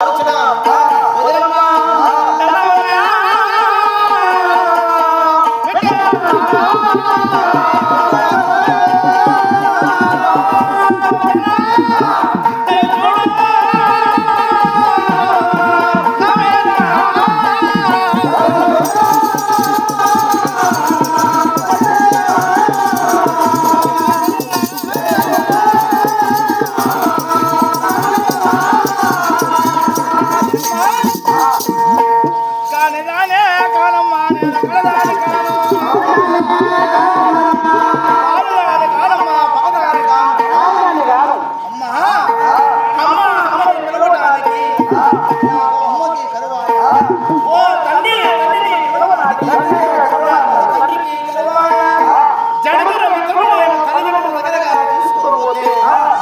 Out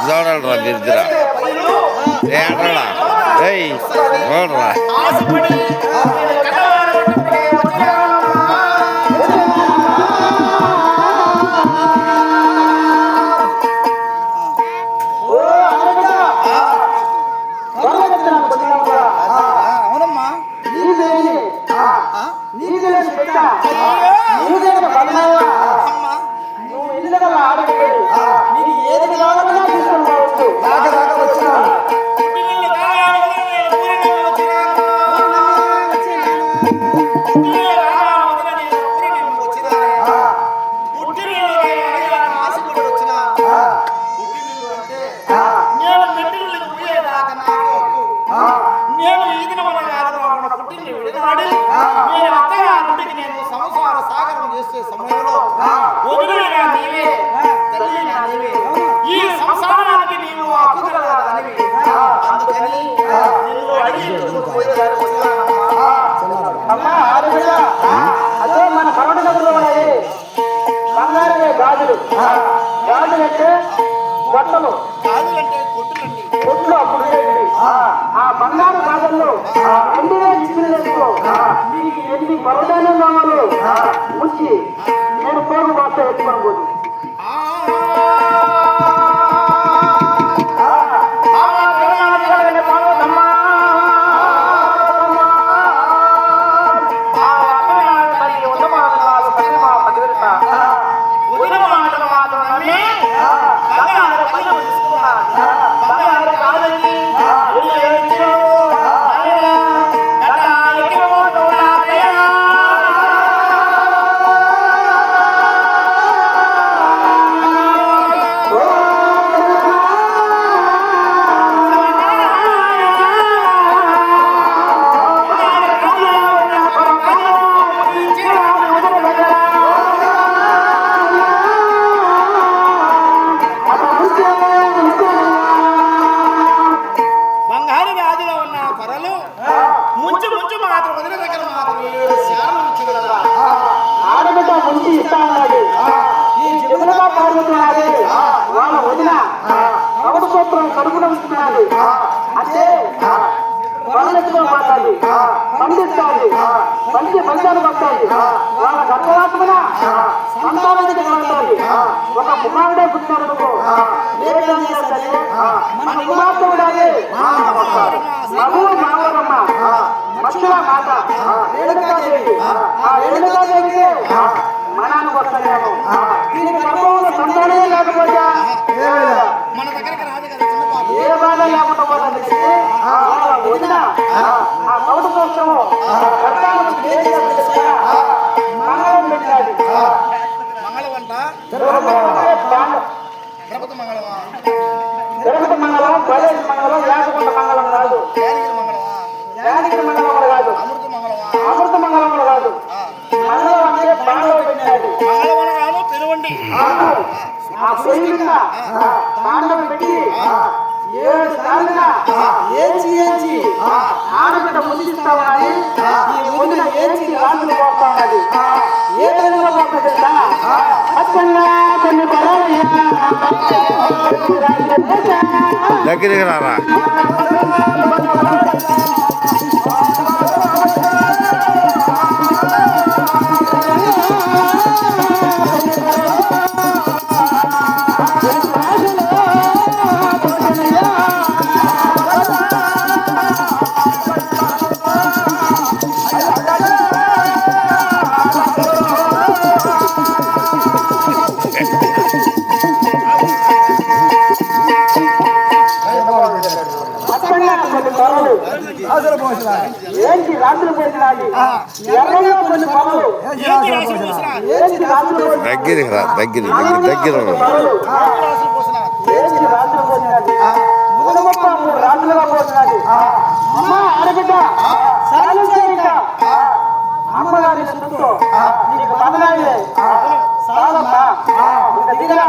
చూడరా మీరిద్దరా ఏ అంటారా ఏయ్ చూడరా గాజులు అంటే కొట్టులండి కొట్లు అప్పుడు. ఆ బంగారు గాజుల్లో ఎండిన చిక్కులు మీకు ఎన్ని పర్వతాలు కావాలో ముంచి నేను పోగు వార్త ఎత్తుకొని. చెవులుగా పాడుతున్నది వాళ్ళ వదిన కవట సూత్రం కడుపున ఉంటున్నది అంటే పనులెత్తుకొని పడుతుంది పండిస్తుంది మంచి పంచాలు పడుతుంది వాళ్ళ గర్భవాత్మన సంతానం పడుతుంది ఒక కుమారుడే చేస్తుంది మన కుమార్తె ఉండాలి మగువ మావరమ్మ మక్షుల మాట రేణుకాదేవి ఆ. రేణుకాదేవికి మనానికి వస్తానేమో దీనికి గర్భంలో సంతానమే మన దగ్గరికి రాదు కదా ఏ బాధ లేకుండా పోతుంది వదిన ఆ కౌట సంవత్సరము గర్భానికి మంగళం పెట్టాలి మంగళవంట మంగళమా తిరుపతి మంగళం బయలు మంగళం లేకుండా మంగళం కాదు మంగళమా మంగళం తాండవం పెట్టి ఏడు సార్లుగా ఆడబిడ్డ ఈ ముందున ఏచి రాజులు పోతా ఏ విధంగా కొన్ని దగ్గరికి రారా రాత్రి పోసిరా ఏంటి రాత్రి పోసిరా ఎర్రలో కొన్ని పొలలు ఏంటి రాత్రి పోసిరా ఏంటి అమ్మగారి చుట్టూ. నీకు బదలాయి. చాలా దిగరా.